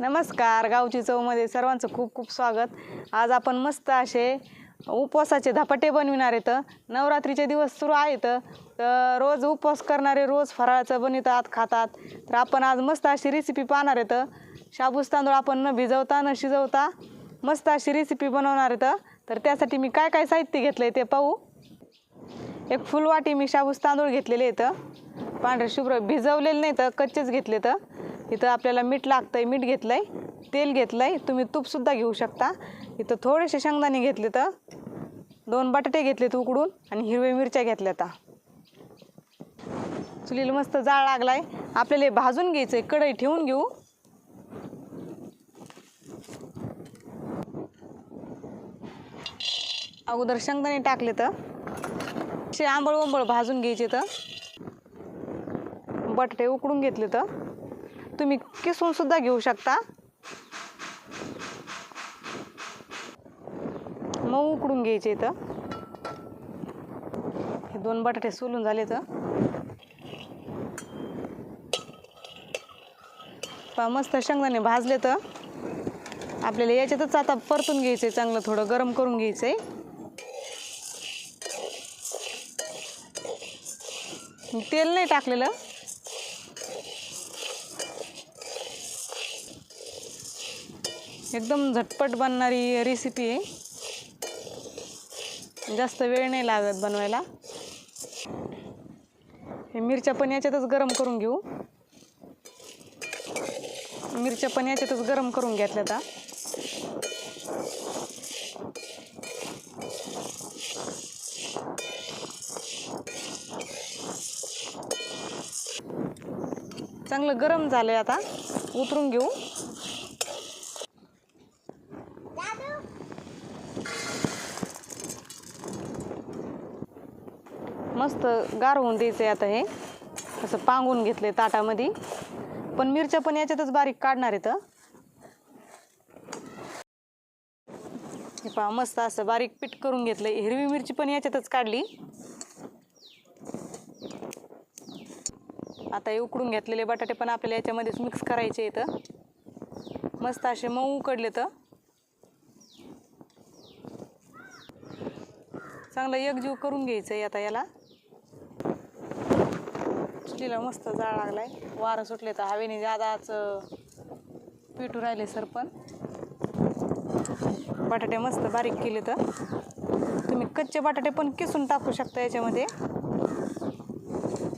नमस्कार गावची चवमध्ये सर्वांचं खूप खूप स्वागत. आज आपण मस्त असे उपवासाचे धपाटे बनविणार आहेत. नवरात्रीचे दिवस सुरू आहेत. तर रोज उपवास करणारे रोज फराळाचं बनवितात खातात. तर आपण आज मस्त अशी रेसिपी पाहणार आहेत. शाबूस तांदूळ आपण न भिजवता न शिजवता मस्त अशी रेसिपी बनवणार आहेत. तर त्यासाठी मी काय काय साहित्य घेतलं आहे ते पाहू. एक फुलवाटी मी शाबूस तांदूळ घेतलेले आहेत. पांढरे शुभ्र भिजवलेले नाही तर कच्चेच घेतले तर इथं आपल्याला मीठ लागतं आहे मीठ घेतलं आहे तेल घेतलं आहे तुम्ही तूपसुद्धा घेऊ शकता. इथं थोडेसे शेंगदाणे घेतले तर दोन बटाटे घेतलेत उकडून आणि हिरव्या मिरच्या घेतल्या आता चुलीला मस्त जाळ लागला आहे आपल्याला हे भाजून घ्यायचं आहे कढई ठेवून घेऊ. अगोदर शेंगदाणे टाकले तर असे आंबळ ओंबळ भाजून घ्यायचे तर बटाटे उकडून घेतले तर तुम्ही किसून सुद्धा घेऊ शकता. मऊ उकडून घ्यायचे इथं. हे दोन बटाटे सोलून झाले तर पहा मस्त शेंगदाणे भाजले तर आपल्याला याच्यातच आता परतून घ्यायचं आहे चांगलं थोडं गरम करून घ्यायचं आहे तेल नाही टाकलेलं. एकदम झटपट बनणारी रेसिपी आहे. जास्त वेळ नाही लागत बनवायला. हे मिरच्या पण याच्यातच गरम करून घेऊ. मिरच्या पण याच्यातच गरम करून घेतल्या आता. चांगलं गरम झालं आहे आता. उतरून घेऊ. मस्त गार होऊन द्यायचं आहे आता हे. असं पांगून घेतले ताटामध्ये. पण मिरच्या पण याच्यातच बारीक काढणार आहेत हे. पहा मस्त असं बारीक पीठ करून घेतलं हिरवी मिरची पण याच्यातच काढली. आता हे उकडून घेतलेले बटाटे पण आपल्याला याच्यामध्येच मिक्स करायचे इथं मस्त असे मऊ उकडले तर चांगलं एकजीव करून घ्यायचं आहे आता याला. चुलीला मस्त जाळ लागलाय. वारं सुटले तर हवेने जादाच पिठू राहिले सर पण. बटाटे मस्त बारीक केले तर. तुम्ही कच्चे बटाटे पण किसून टाकू शकता याच्यामध्ये.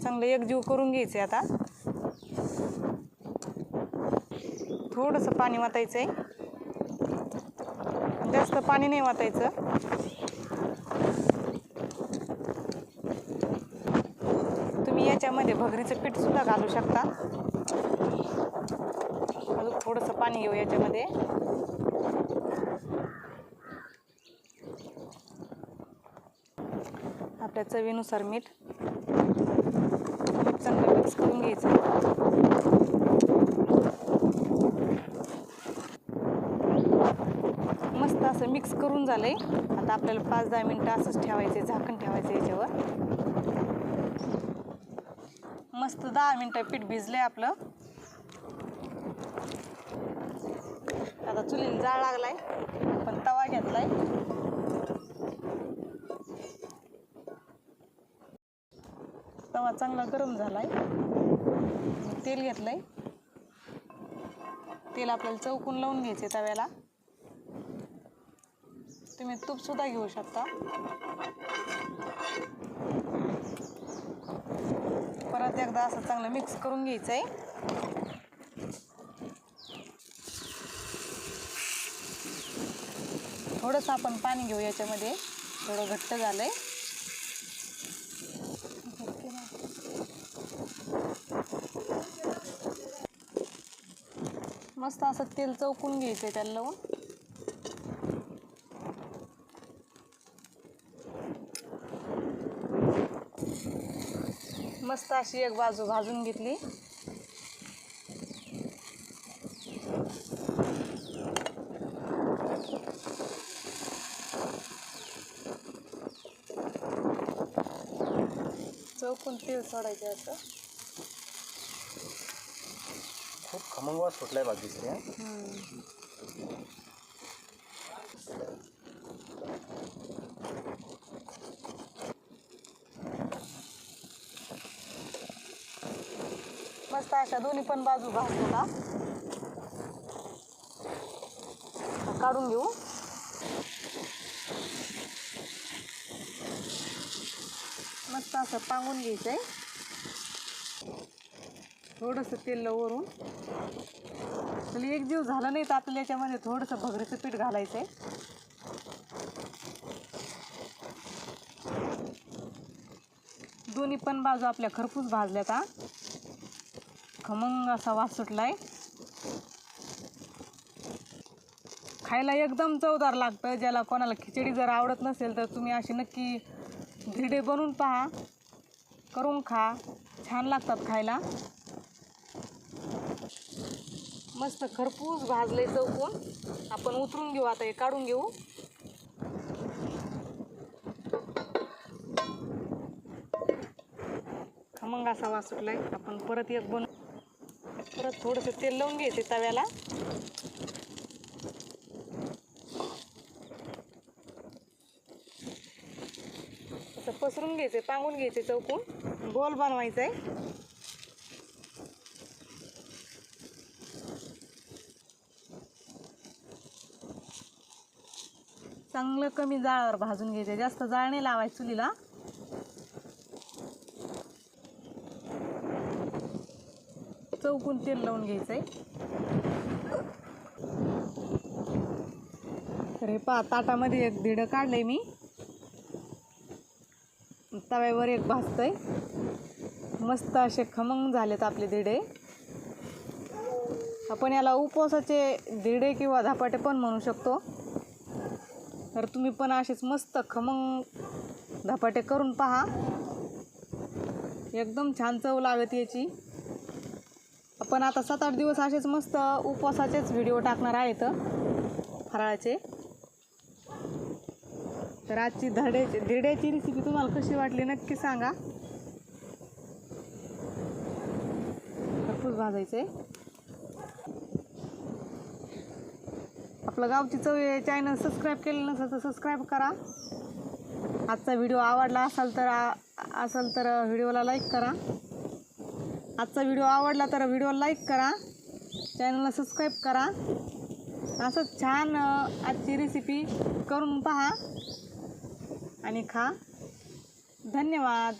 चांगलं एकजीव करून घ्यायचे आता. थोडंसं पाणी वाटायचं आहे जास्त पाणी नाही वाटायचं. त्याच्यामध्ये याच्यामध्ये भगरीचं पीठसुद्धा घालू शकता. अजून थोडंसं पाणी घेऊ याच्यामध्ये. आपल्या चवीनुसार मीठ. चांगलं मिक्स करून घ्यायचं. मस्त असं मिक्स करून झालंय. आता आपल्याला पाच दहा मिनटं असंच ठेवायचे झाकण ठेवायचं याच्यावर. मस्त दहा मिनटं पीठ भिजलंय आपलं. आता चुलीला जाळ लागलाय पण तवा घेतलाय. तवा चांगला गरम झालाय. तेल घेतलंय. तेल आपल्याला चौकून लावून घ्यायचे तव्याला. तुम्ही तूप सुद्धा घेऊ शकता. परत एकदा असं चांगलं मिक्स करून घ्यायचं आहे थोडंसं आपण पाणी घेऊ याच्यामध्ये. थोडं घट्ट झालं आहे मस्त असं तेल चौकून घ्यायचं आहे त्याला लावून. मस्त अशी एक बाजू भाजून घेतली. चौकून तेल सोडायचं असं. खूप खमंग वास सुटलाय भाजीचे आता अशा दोन्ही पण बाजू भाजलेला काढून घेऊ. मस्त असं पांगून घ्यायचं आहे थोडंसं तेल वरून. तर एक जीव झाला नाही तर आपल्याला याच्यामध्ये थोडंसं भगरीचं पीठ घालायचं आहे दोन्ही पण बाजू आपल्या खरपूस भाजल्यात हा. खमंग असा वास सुटलाय. खायला एकदम चवदार लागतं ज्याला कोणाला खिचडी जर आवडत नसेल तर तुम्ही अशी नक्की धिरडे बनवून पहा करून खा छान लागतात खायला. मस्त खरपूस भाजले चौकून. आपण उतरून घेऊ आता हे काढून घेऊ. खमंग असा वास सुटलाय. आपण परत एक बनवू. परत थोडंसं तेल लावून घ्यायचे तव्याला. असं पसरून घ्यायचे पांगून घ्यायचे चौकून. गोल बनवायचं आहे. चांगलं कमी जाळावर भाजून घ्यायचं जास्त जाळ नाही लावायचं चुलीला. चौकून तेल लावून घ्यायचं आहे तर हे पहा ताटामध्ये एक धिडं काढलंय मी. तव्यावर एक भाजतंय. मस्त असे खमंग झालेत आपले धिडे. आपण याला उपवासाचे धिडे किंवा धपाटे पण म्हणू शकतो. तर तुम्ही पण असेच मस्त खमंग धपाटे करून पहा. एकदम छान चव लागत याची. पण आता सात आठ दिवस असेच मस्त उपवासाचेच व्हिडिओ टाकणार आहेत. फराळाचे. तर आजची धड्याची धिरड्याची रेसिपी तुम्हाला कशी वाटली नक्की सांगा. खरपूस भाजायचे. आपलं गावची चव चॅनल सबस्क्राईब केलं नसेल तर सबस्क्राईब करा. आजचा व्हिडिओ आवडला असाल तर असेल तर व्हिडिओला लाईक करा. आजचा व्हिडिओ आवडला तर व्हिडिओ लाईक करा. चॅनलला सबस्क्राईब करा. असंच छान आजची रेसिपी करून पहा आणि खा. धन्यवाद.